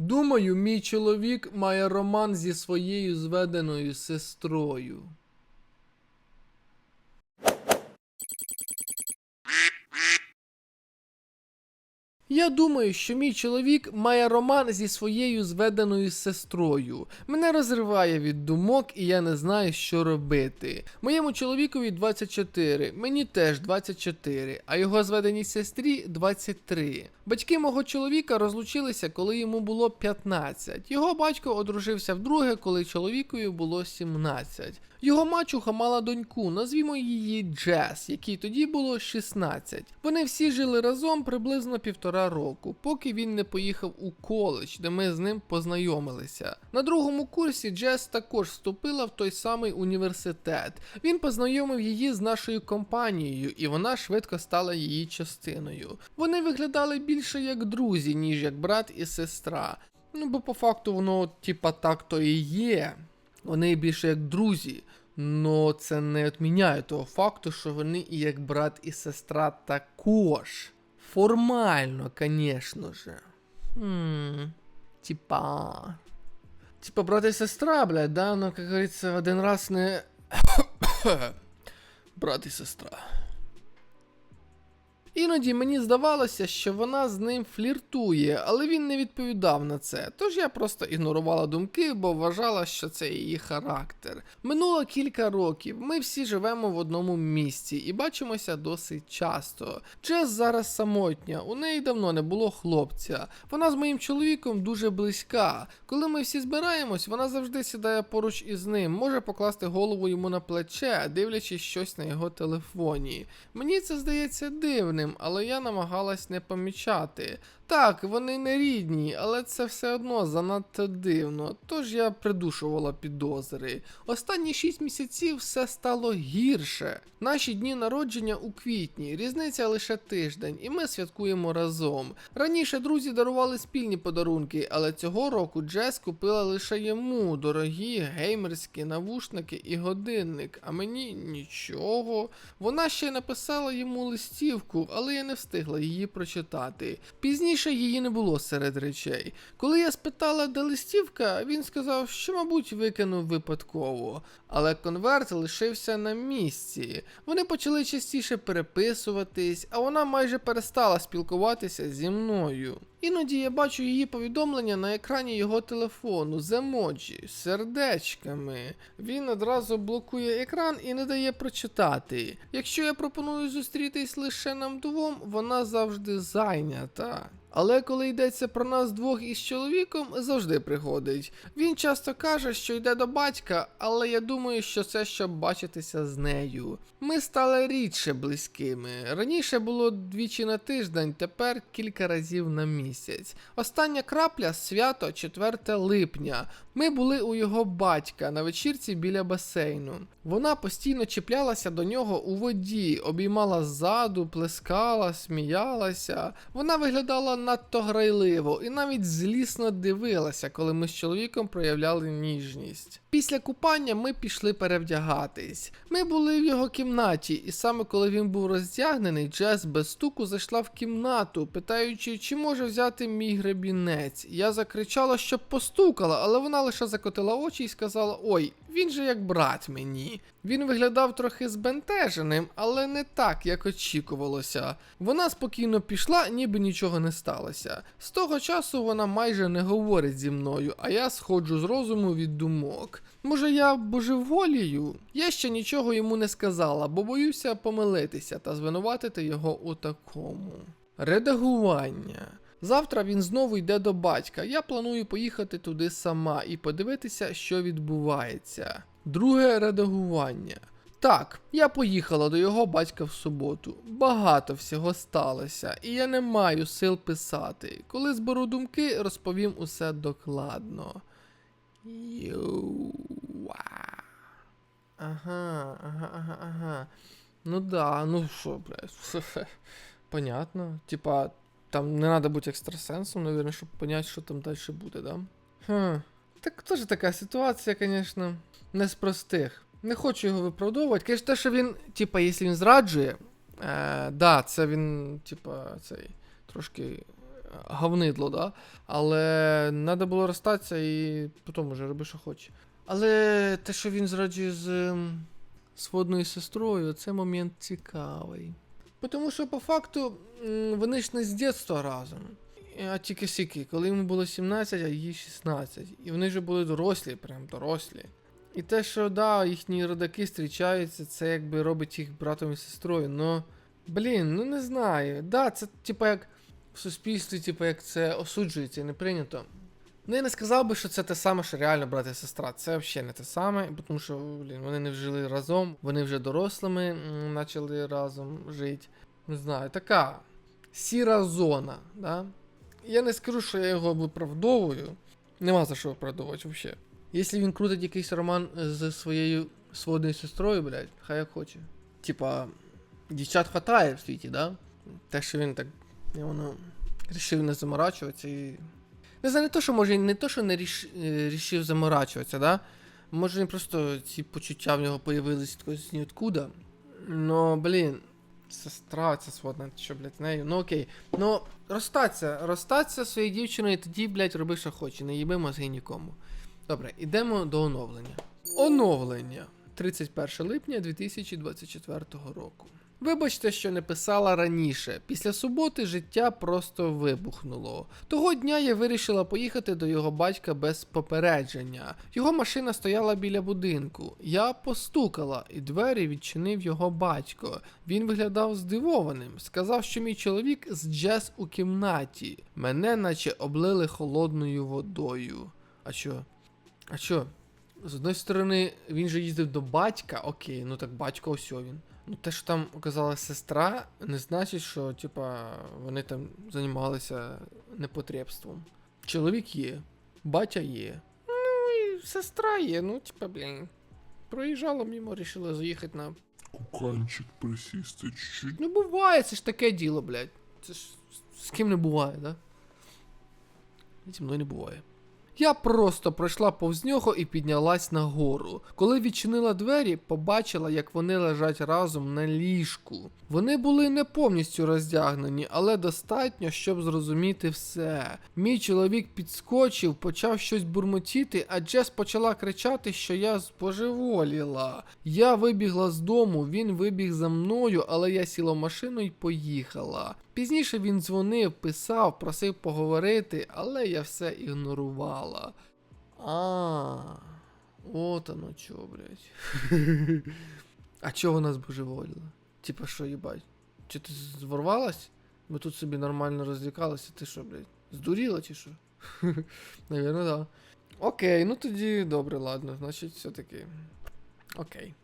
Думаю, мій чоловік має роман зі своєю зведеною сестрою. Я думаю, що мій чоловік має роман зі своєю зведеною сестрою. Мене розриває від думок, і я не знаю, що робити. Моєму чоловікові 24, мені теж 24, а його зведеній сестрі 23. Батьки мого чоловіка розлучилися, коли йому було 15. Його батько одружився вдруге, коли чоловікові було 17. Його мачуха мала доньку, назвімо її Джес, якій тоді було 16. Вони всі жили разом приблизно півтора року, поки він не поїхав у коледж, де ми з ним познайомилися. На другому курсі Джес також вступила в той самий університет. Він познайомив її з нашою компанією, і вона швидко стала її частиною. Вони виглядали більше як друзі, ніж як брат і сестра. Ну, бо по факту воно, типа, так то і є. Вони більше як друзі. Но це не відміняє того факту, що вони і як брат і сестра також. Формально, звісно. Хм. Типа. Типа брат і сестра, блядь, да? Ну, як говориться, один раз не. брат і сестра. Іноді мені здавалося, що вона з ним фліртує, але він не відповідав на це. Тож я просто ігнорувала думки, бо вважала, що це її характер. Минуло кілька років. Ми всі живемо в одному місці і бачимося досить часто. Джес зараз самотня, у неї давно не було хлопця. Вона з моїм чоловіком дуже близька. Коли ми всі збираємось, вона завжди сідає поруч із ним, може покласти голову йому на плече, дивлячись щось на його телефоні. Мені це здається дивним, але я намагалась не помічати. Так, вони не рідні, але це все одно занадто дивно, тож я придушувала підозри. Останні 6 місяців все стало гірше. Наші дні народження у квітні, різниця лише тиждень, і ми святкуємо разом. Раніше друзі дарували спільні подарунки, але цього року Джес купила лише йому дорогі геймерські навушники і годинник, а мені нічого. Вона ще написала йому листівку, але я не встигла її прочитати. Пізніше її не було серед речей. Коли я спитала, де листівка, він сказав, що, мабуть, викинув випадково. Але конверт лишився на місці. Вони почали частіше переписуватись, а вона майже перестала спілкуватися зі мною. Іноді я бачу її повідомлення на екрані його телефону з емоджі, сердечками. Він одразу блокує екран і не дає прочитати. Якщо я пропоную зустрітись лише нам двом, вона завжди зайнята. Але коли йдеться про нас двох із чоловіком, завжди приходить. Він часто каже, що йде до батька, але я думаю, що це щоб бачитися з нею. Ми стали рідше близькими. Раніше було двічі на тиждень, тепер кілька разів на місяць. Остання крапля свято 4 липня. Ми були у його батька на вечірці біля басейну. Вона постійно чіплялася до нього у воді, обіймала ззаду, плескала, сміялася. Вона виглядала надто грайливо і навіть злісно дивилася, коли ми з чоловіком проявляли ніжність. Після купання ми пішли перевдягатись. Ми були в його кімнаті, і саме коли він був роздягнений, Джес без стуку зайшла в кімнату, питаючи, чи може взяти мій гребінець. Я закричала, щоб постукала, але вона лише закотила очі і сказала: Ой, він же як брат мені. Він виглядав трохи збентеженим, але не так, як очікувалося. Вона спокійно пішла, ніби нічого не сталося. З того часу вона майже не говорить зі мною, а я сходжу з розуму від думок. Може, я божеволію? Я ще нічого йому не сказала, бо боюся помилитися та звинуватити його у такому. Редагування. Завтра він знову йде до батька. Я планую поїхати туди сама і подивитися, що відбувається. Друге редагування. Так, я поїхала до його батька в суботу. Багато всього сталося, і я не маю сил писати. Коли зберу думки, розповім усе докладно. Йоуа. Ага, ага, ага, ага. Ну да, ну що, блядь. Понятно. Типа, там не надо бути екстрасенсом, наверное, щоб понять, що там далі буде, да? Хм. Так теж така ситуація, звісно, не з простих. Не хочу його виправдовувати. Конечно, те, що він, типа, якщо він зраджує, е, да, це він, типа, цей трошки говнидло, да? Але треба було розстатися і потім вже роби, що хоче. Але те, що він зраджує з ем, сводною сестрою, це момент цікавий. Тому що по факту вони ж не з дитинства разом. А тільки сіки, коли йому було 17, а їй 16. І вони вже були дорослі, прям дорослі. І те, що да, їхні родаки зустрічаються, це якби робить їх братом і сестрою. Но, блін, ну не знаю. Да, це типа як в суспільстві, типа як це осуджується і не прийнято. Ну, я не сказав би, що це те саме, що реально брат і сестра. Це взагалі не те саме, тому що блін, вони не жили разом, вони вже дорослими почали разом жити. Не знаю, така сіра зона, да? Я не скажу, що я його виправдовую. Нема за що виправдовувати взагалі. Якщо він крутить якийсь роман з своєю сводною сестрою, блядь, хай як хоче. Типа, дівчат хватає в світі, да? Те, що він так. Воно рішив не заморачуватися і. Не знаю, не то, що може, не то, що не ріш, е, рішив заморачуватися, да? Може він просто ці почуття в нього появились з ніоткуда. Ну, блін, сестра ця сводна, що, блядь, нею. Ну окей. Ну, розстаться, розстаться своєю дівчиною, і тоді, блядь, роби, що хоче, не їби мозги нікому. Добре, ідемо до оновлення. Оновлення. 31 липня 2024 року. Вибачте, що не писала раніше. Після суботи життя просто вибухнуло. Того дня я вирішила поїхати до його батька без попередження. Його машина стояла біля будинку. Я постукала, і двері відчинив його батько. Він виглядав здивованим. Сказав, що мій чоловік з джез у кімнаті. Мене наче облили холодною водою. А що? А що? З одної сторони, він же їздив до батька, окей, ну так батько ось він. Ну, те, що там оказалась сестра, не значить, що, типа, вони там займалися непотребством. Чоловік є, батя є. Ну і сестра є, ну, типа, блін. Проїжджала мимо, рішила заїхати на. Куканчик присісти чуть-чуть. Ну, буває, це ж таке діло, блядь. Це ж з ким не буває, да? І Зі мною не буває. Я просто пройшла повз нього і піднялась нагору. Коли відчинила двері, побачила, як вони лежать разом на ліжку. Вони були не повністю роздягнені, але достатньо, щоб зрозуміти все. Мій чоловік підскочив, почав щось бурмотіти, а Джес почала кричати, що я збожеволіла. Я вибігла з дому, він вибіг за мною, але я сіла в машину і поїхала. Пізніше він дзвонив, писав, просив поговорити, але я все ігнорувала. А, от оно чо, блядь. А чого вона збожеволіла? Типа що, їбать? Чи ти зворвалась? Ми тут собі нормально розлікалися, ти що, блядь? Здуріла чи що? Навірно, да. Окей, ну тоді добре, ладно, значить, все-таки. Окей.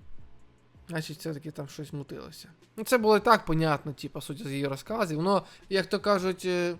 Значить, все-таки там щось мутилося. Ну, це було і так понятно, типа, суть з її розказів. Но, як то кажуть, е,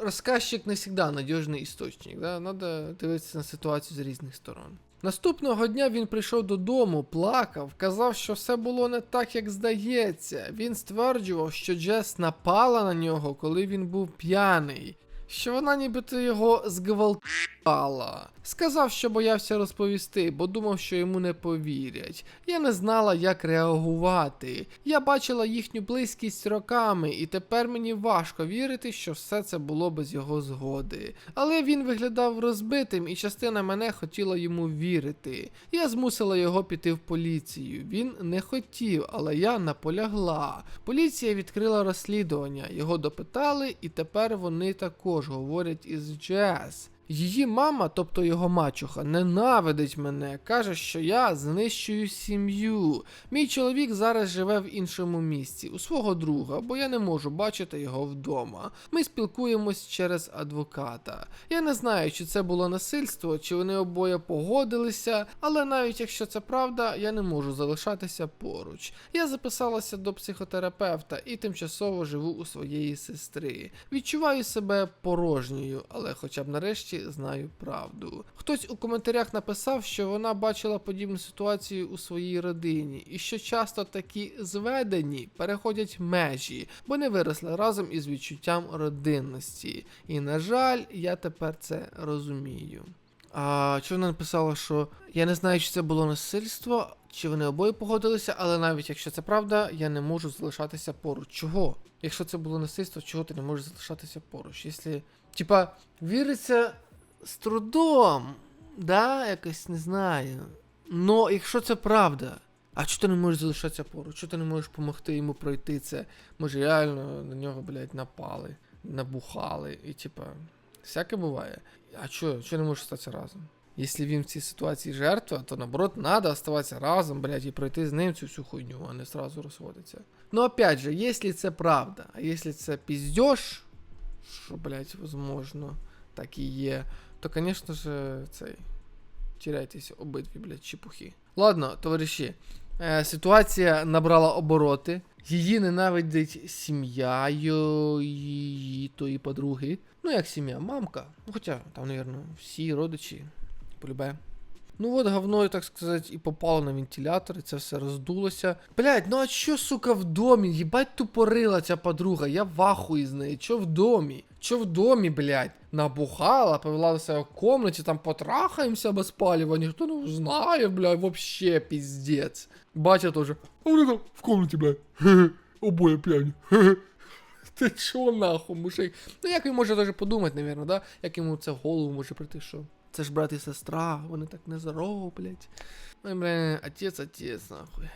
розказчик не завжди надіжний істочник. Да? Надо дивитися на ситуацію з різних сторон. Наступного дня він прийшов додому, плакав, казав, що все було не так, як здається. Він стверджував, що Джес напала на нього, коли він був п'яний. Що вона нібито його зґвалтувала. Сказав, що боявся розповісти, бо думав, що йому не повірять. Я не знала, як реагувати. Я бачила їхню близькість роками, і тепер мені важко вірити, що все це було без його згоди. Але він виглядав розбитим, і частина мене хотіла йому вірити. Я змусила його піти в поліцію. Він не хотів, але я наполягла. Поліція відкрила розслідування, його допитали, і тепер вони також говорять із Джес. Її мама, тобто його мачуха, ненавидить мене, каже, що я знищую сім'ю. Мій чоловік зараз живе в іншому місці, у свого друга, бо я не можу бачити його вдома. Ми спілкуємось через адвоката. Я не знаю, чи це було насильство, чи вони обоє погодилися, але навіть якщо це правда, я не можу залишатися поруч. Я записалася до психотерапевта і тимчасово живу у своєї сестри. Відчуваю себе порожньою, але хоча б нарешті знаю правду. Хтось у коментарях написав, що вона бачила подібну ситуацію у своїй родині, і що часто такі зведені переходять межі, бо не виросли разом із відчуттям родинності. І на жаль, я тепер це розумію. А чи вона написала, що я не знаю, чи це було насильство, чи вони обоє погодилися, але навіть якщо це правда, я не можу залишатися поруч. Чого? Якщо це було насильство, чого ти не можеш залишатися поруч? Якщо, типа, віриться з трудом, да, якось не знаю. Но якщо це правда, а чого ти не можеш залишатися поруч? Чого ти не можеш допомогти йому пройти це? Може, реально на нього, блядь, напали, набухали, і типа, всяке буває. А чого, чого не можеш статися разом? Якщо він в цій ситуації жертва, то наоборот, треба оставатися разом, блядь, і пройти з ним цю всю хуйню, а не сразу розходитися. Ну, опять же, якщо це правда, а якщо це піздєш, що, блядь, возможно, так і є, то, звісно ж, цей. Теряйтесь обидві, блядь, чепухи. Ладно, товариші, е, ситуація набрала обороти. Її ненавидить сім'я її тої подруги. Ну, як сім'я, мамка. Ну, хоча, там, мабуть, всі родичі, полюбе. Ну от говно, так сказати, і попало на вентилятор, і це все роздулося. Блять, ну а що, сука, в домі? Їбать тупорила ця подруга, я в ахуї з неї. Чо в домі? Чо в домі, блять? Набухала, повела до себе в комнаті, там потрахаємося без паліва, ніхто не знає, блядь, вообще піздець. Батя теж. А вони там в комнаті, блядь. Обоє п'яні. Ти чого нахуй, мужик? Ну як він може даже подумати, навірно, да? Як йому це в голову може прийти, що це ж брат і сестра, вони так не зароблять. Ой, блін, отець, отець, нахуй.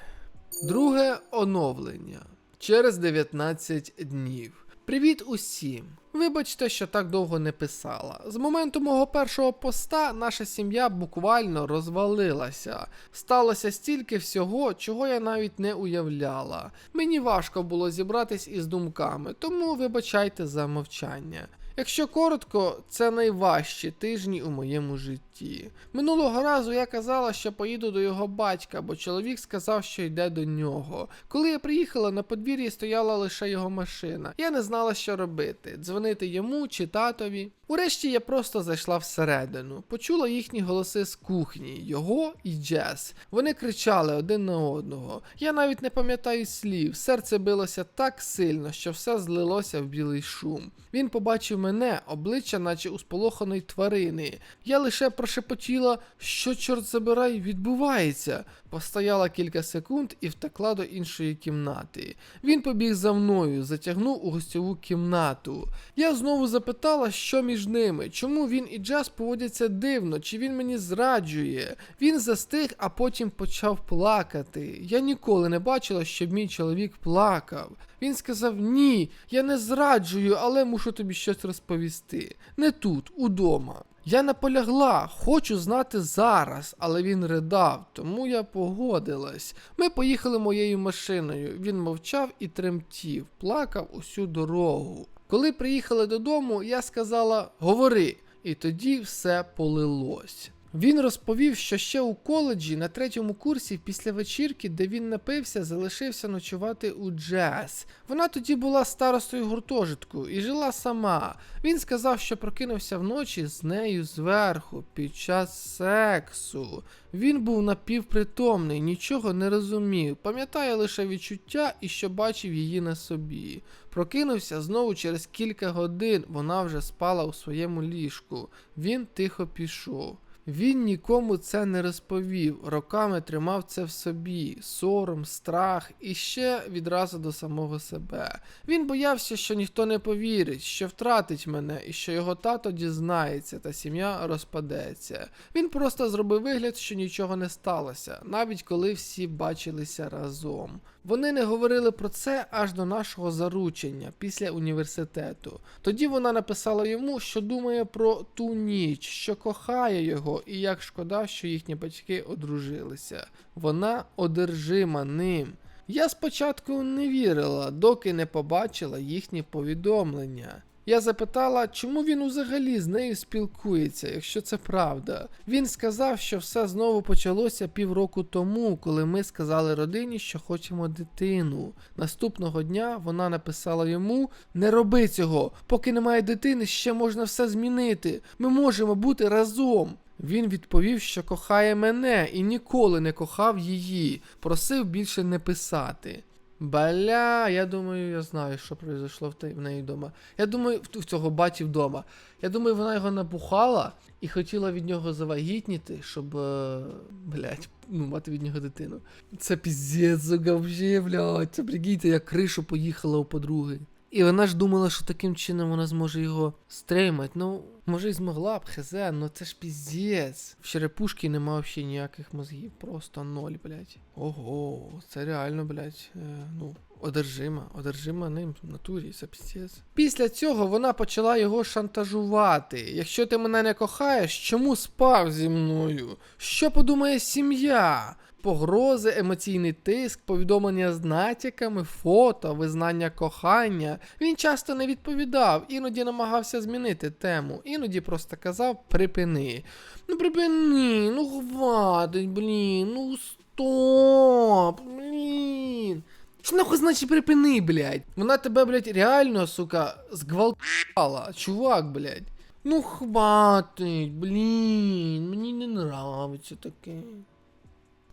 Друге оновлення. Через 19 днів. Привіт усім! Вибачте, що так довго не писала. З моменту мого першого поста наша сім'я буквально розвалилася. Сталося стільки всього, чого я навіть не уявляла. Мені важко було зібратись із думками, тому вибачайте за мовчання. Якщо коротко, це найважчі тижні у моєму житті. Минулого разу я казала, що поїду до його батька, бо чоловік сказав, що йде до нього. Коли я приїхала, на подвір'ї стояла лише його машина. Я не знала, що робити: дзвонити йому чи татові. Урешті я просто зайшла всередину, почула їхні голоси з кухні, його і Джес. Вони кричали один на одного. Я навіть не пам'ятаю слів. Серце билося так сильно, що все злилося в білий шум. Він побачив мене, обличчя, наче у сполоханої тварини. Я лише прошепотіла, що, чорт забирай, відбувається. Постояла кілька секунд і втекла до іншої кімнати. Він побіг за мною, затягнув у гостьову кімнату. Я знову запитала, що між ними, чому він і Джаз поводяться дивно, чи він мені зраджує. Він застиг, а потім почав плакати. Я ніколи не бачила, щоб мій чоловік плакав. Він сказав: Ні, я не зраджую, але мушу тобі щось розповісти. Не тут, удома. Я наполягла, хочу знати зараз, але він ридав, тому я погодилась. Ми поїхали моєю машиною. Він мовчав і тремтів, плакав усю дорогу. Коли приїхали додому, я сказала говори, і тоді все полилось. Він розповів, що ще у коледжі на третьому курсі після вечірки, де він напився, залишився ночувати у Джес. Вона тоді була старостою гуртожитку і жила сама. Він сказав, що прокинувся вночі з нею зверху під час сексу. Він був напівпритомний, нічого не розумів, пам'ятає лише відчуття і що бачив її на собі. Прокинувся знову через кілька годин, вона вже спала у своєму ліжку. Він тихо пішов. Він нікому це не розповів, роками тримав це в собі, сором, страх і ще відразу до самого себе. Він боявся, що ніхто не повірить, що втратить мене і що його тато дізнається та сім'я розпадеться. Він просто зробив вигляд, що нічого не сталося, навіть коли всі бачилися разом. Вони не говорили про це аж до нашого заручення після університету. Тоді вона написала йому, що думає про ту ніч, що кохає його, і як шкода, що їхні батьки одружилися. Вона одержима ним. Я спочатку не вірила, доки не побачила їхні повідомлення. Я запитала, чому він взагалі з нею спілкується, якщо це правда. Він сказав, що все знову почалося півроку тому, коли ми сказали родині, що хочемо дитину. Наступного дня вона написала йому: Не роби цього, поки немає дитини, ще можна все змінити. Ми можемо бути разом. Він відповів, що кохає мене і ніколи не кохав її, просив більше не писати. Бля, я думаю, я знаю, що произошло в, в неї вдома. Я думаю, в, в цього баті вдома. Я думаю, вона його набухала і хотіла від нього завагітніти, щоб. Е, блять, ну, мати від нього дитину. Це піздець, вообще, блядь. Це прикиньте, як кришу поїхала у подруги. І вона ж думала, що таким чином вона зможе його стримати. Ну, може і змогла б, хз, ну це ж піздець. В черепушки нема взагалі ніяких мозгів, просто ноль, блядь. Ого, це реально, блядь, е, ну, одержима, одержима ним в натурі, це піздець. Після цього вона почала його шантажувати. Якщо ти мене не кохаєш, чому спав зі мною? Що подумає сім'я? Погрози, емоційний тиск, повідомлення з натяками, фото, визнання кохання. Він часто не відповідав, іноді намагався змінити тему, іноді просто казав припини. Ну припини, ну хватить, блін, ну стоп, блін. Що нахуй значить припини, блядь? Вона тебе, блядь, реально, сука, зґвалтувала, чувак, блядь. Ну хватить, блін, мені не нравиться таке.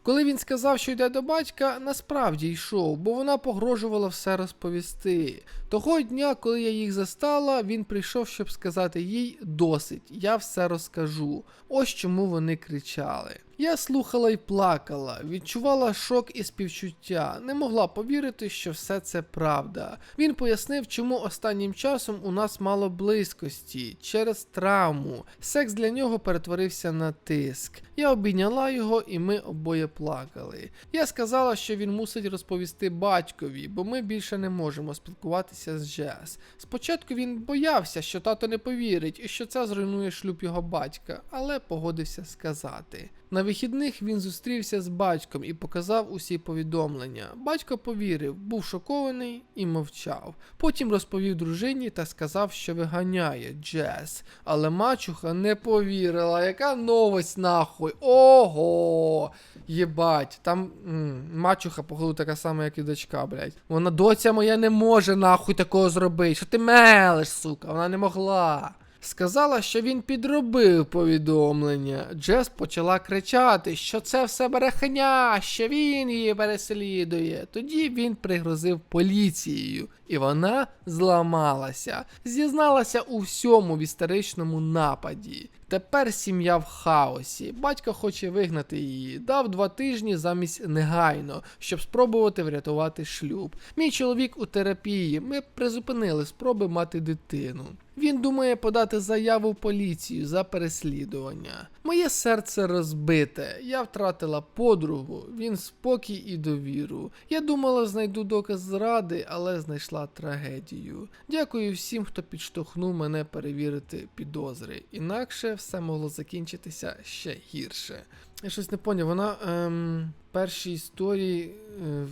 Коли він сказав, що йде до батька, насправді йшов, бо вона погрожувала все розповісти. Того дня, коли я їх застала, він прийшов, щоб сказати їй досить, я все розкажу. Ось чому вони кричали. Я слухала і плакала, відчувала шок і співчуття, не могла повірити, що все це правда. Він пояснив, чому останнім часом у нас мало близькості через травму. Секс для нього перетворився на тиск. Я обійняла його, і ми обоє плакали. Я сказала, що він мусить розповісти батькові, бо ми більше не можемо спілкуватися з Джес. Спочатку він боявся, що тато не повірить і що це зруйнує шлюб його батька, але погодився сказати. На вихідних він зустрівся з батьком і показав усі повідомлення. Батько повірив, був шокований і мовчав. Потім розповів дружині та сказав, що виганяє Джес. Але мачуха не повірила. Яка новость нахуй? Ого! Єбать, там м, мачуха, походу, така сама, як і дочка, блядь. Вона доця моя не може нахуй такого зробити. Що ти мелиш, сука? Вона не могла. Сказала, що він підробив повідомлення. Джес почала кричати, що це все брехня, що він її переслідує. Тоді він пригрозив поліцією, і вона зламалася, зізналася у всьому в історичному нападі. Тепер сім'я в хаосі. Батько хоче вигнати її. Дав два тижні замість негайно, щоб спробувати врятувати шлюб. Мій чоловік у терапії. Ми призупинили спроби мати дитину. Він думає подати заяву в поліцію за переслідування. Моє серце розбите. Я втратила подругу, він спокій і довіру. Я думала, знайду доказ зради, але знайшла трагедію. Дякую всім, хто підштовхнув мене перевірити підозри. Інакше все могло закінчитися ще гірше. Я щось не поняв. Вона ем, в першій історії е,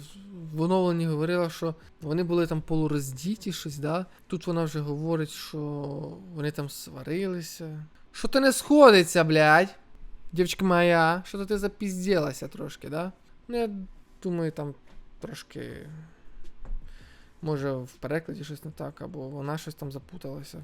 в- оновленні говорила, що вони були там полуроздіті, щось, да? Тут вона вже говорить, що вони там сварилися. Що то не сходиться, блядь? Дівчинка моя, що то ти запізділася трошки, да? Ну, я думаю, там трошки. Може, в перекладі щось не так, або вона щось там запуталася.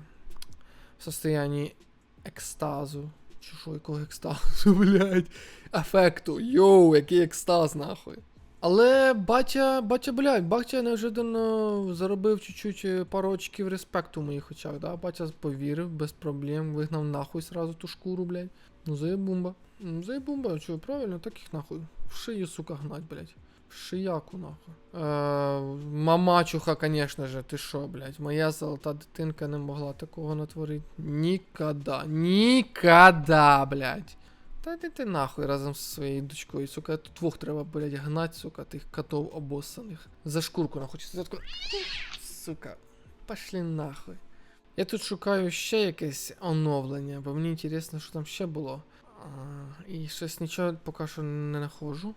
В состоянні екстазу. Чи що, якого екстазу, блядь? Афекту. Йоу, який екстаз, нахуй. Але батя, батя, блядь, батя неожиданно заробив чуть-чуть е, пару очків респекту в моїх очах, да? Батя повірив, без проблем, вигнав нахуй сразу ту шкуру, блядь. Ну, заєбумба. Ну, заєбумба, чого, правильно, так їх нахуй. В шию, сука, гнать, блядь. Шияку, нахуй. Е, мамачуха, конечно же, ти що, блядь. Моя золота дитинка не могла такого натворити. Нікада. Нікада, блядь. Та йди ти нахуй разом зі своєю дочкою, сука, тут двох треба, блядь, гнать, сука, тих котов обоссаних. За шкурку нахуй. Сука, пошли нахуй. Я тут шукаю ще якесь оновлення, бо мені цікаво, що там ще було. А, і щось нічого поки що не знаходжу.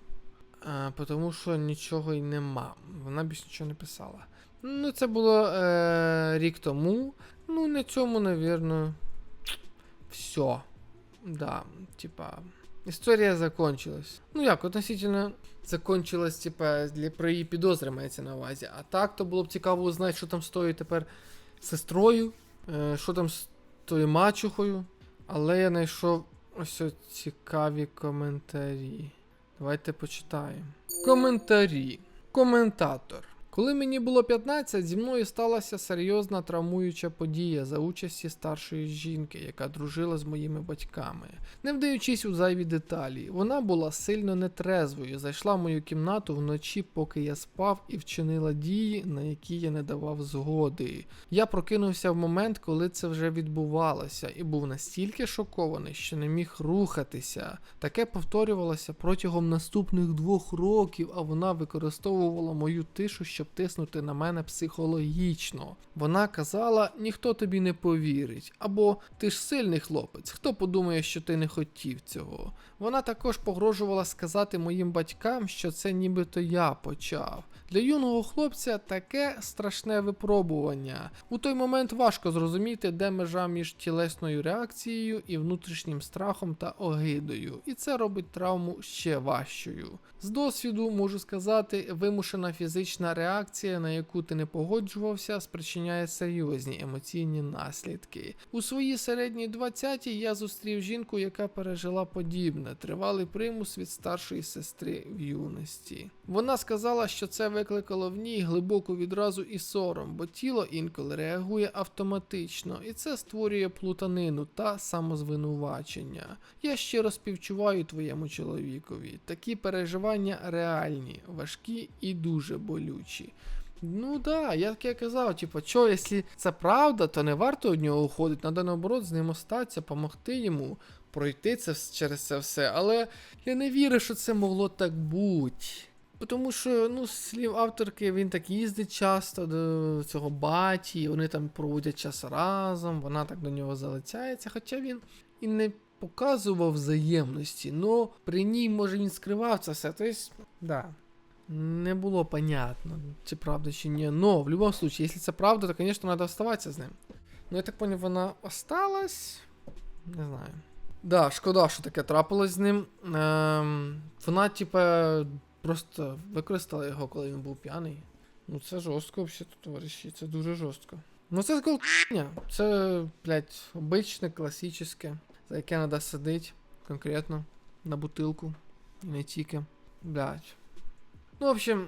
А, тому що нічого й нема. Вона більш нічого не писала. Ну, це було е, рік тому. Ну, на цьому, навірно, все. Да, типа. Історія закончилась. Ну як, относительно закончилась, типа, для про її підозри мається на увазі. А так, то було б цікаво узнати, що там з тою тепер сестрою, е, що там з тою мачухою. Але я знайшов ось цікаві коментарі. Давайте почитаємо. Коментарі. Коментатор. Коли мені було 15, зі мною сталася серйозна травмуюча подія за участі старшої жінки, яка дружила з моїми батьками. Не вдаючись у зайві деталі, вона була сильно нетрезвою, зайшла в мою кімнату вночі, поки я спав, і вчинила дії, на які я не давав згоди. Я прокинувся в момент, коли це вже відбувалося, і був настільки шокований, що не міг рухатися. Таке повторювалося протягом наступних двох років, а вона використовувала мою тишу, щоб тиснути на мене психологічно. Вона казала: ніхто тобі не повірить, або ти ж сильний хлопець, хто подумає, що ти не хотів цього. Вона також погрожувала сказати моїм батькам, що це нібито я почав. Для юного хлопця таке страшне випробування. У той момент важко зрозуміти, де межа між тілесною реакцією і внутрішнім страхом та огидою, і це робить травму ще важчою. З досвіду можу сказати, вимушена фізична реакція, на яку ти не погоджувався, спричиняє серйозні емоційні наслідки. У своїй середній 20 я зустрів жінку, яка пережила подібне, тривалий примус від старшої сестри в юності. Вона сказала, що це викликало в ній глибоку відразу і сором, бо тіло інколи реагує автоматично, і це створює плутанину та самозвинувачення. Я щиро співчуваю твоєму чоловікові. Такі переживання реальні, важкі і дуже болючі. Ну да, як я казав, типу, що, якщо це правда, то не варто від нього уходити, треба наоборот з ним остатися, допомогти йому пройти це через це все. Але я не вірю, що це могло так бути. Тому що, ну, з слів авторки, він так їздить часто до цього баті, вони там проводять час разом, вона так до нього залицяється, хоча він і не показував взаємності, но при ній, може, він скривав це все. Тобто, да. Не було понятно, чи правда, чи ні. Но в будь-якому випадку, якщо це правда, то, звісно, треба оставатися з ним. Ну, я так поняв, вона осталась. Не знаю. Да, шкода, що таке трапилось з ним. Ем, вона, типа, просто використала його, коли він був п'яний. Ну, це жорстко, взагалі, товариші, це дуже жорстко. Ну, це колкня. Це, блядь, обичне, класичне, за яке треба сидіти конкретно на бутилку. І не тільки. Блядь. Ну, в общем,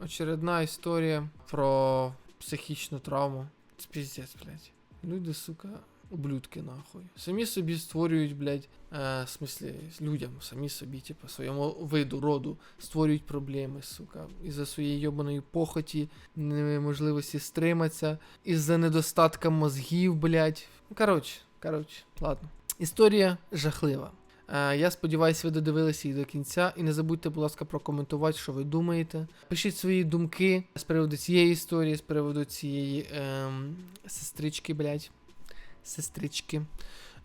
очередна історія про психічну травму. Це піздець, блядь. Люди, сука, ублюдки нахуй. Самі собі створюють, блядь, е, в смислі, людям, самі собі, типу, своєму виду, роду, створюють проблеми, сука. Із-за своєї йобаної похоті, неможливості стриматися, із-за недостатка мозгів, блядь. Коротше, коротше, ладно. Історія жахлива. Е, Я сподіваюся, ви додивилися її до кінця. І не забудьте, будь ласка, прокоментувати, що ви думаєте. Пишіть свої думки з приводу цієї історії, з приводу цієї ем, сестрички, блядь. Сестрички.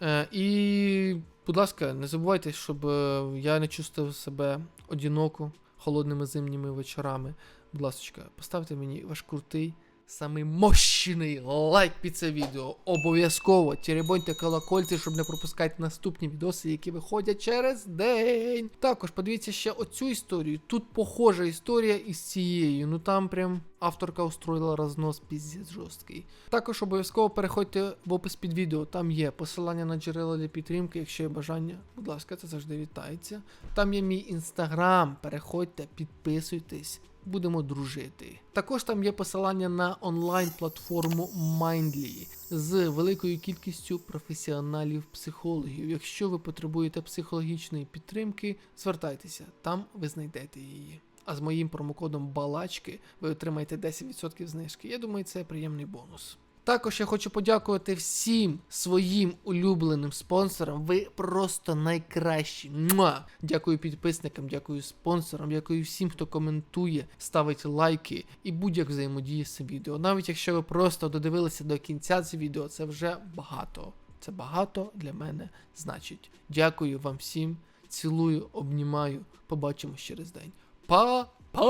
Е, і, будь ласка, не забувайте, щоб е, я не чувствував себе одиноко холодними зимніми вечорами. Будь ласка, поставте мені ваш крутий, самий мощний лайк під це відео. Обов'язково теребоньте колокольці, щоб не пропускати наступні відоси, які виходять через день. Також подивіться ще оцю історію. Тут похожа історія із цією. Ну там прям авторка устроїла рознос піздець жорсткий. Також обов'язково переходьте в опис під відео. Там є посилання на джерела для підтримки, якщо є бажання. Будь ласка, це завжди вітається. Там є мій інстаграм. Переходьте, підписуйтесь. Будемо дружити. Також там є посилання на онлайн-платформу Mindly з великою кількістю професіоналів-психологів. Якщо ви потребуєте психологічної підтримки, звертайтеся, там ви знайдете її. А з моїм промокодом Балачки ви отримаєте 10% знижки. Я думаю, це приємний бонус. Також я хочу подякувати всім своїм улюбленим спонсорам. Ви просто найкращі. Муа! Дякую підписникам, дякую спонсорам, дякую всім, хто коментує, ставить лайки і будь-як взаємодіє з цим відео. Навіть якщо ви просто додивилися до кінця це відео, це вже багато. Це багато для мене значить. Дякую вам всім. Цілую, обнімаю. Побачимось через день. Па-па!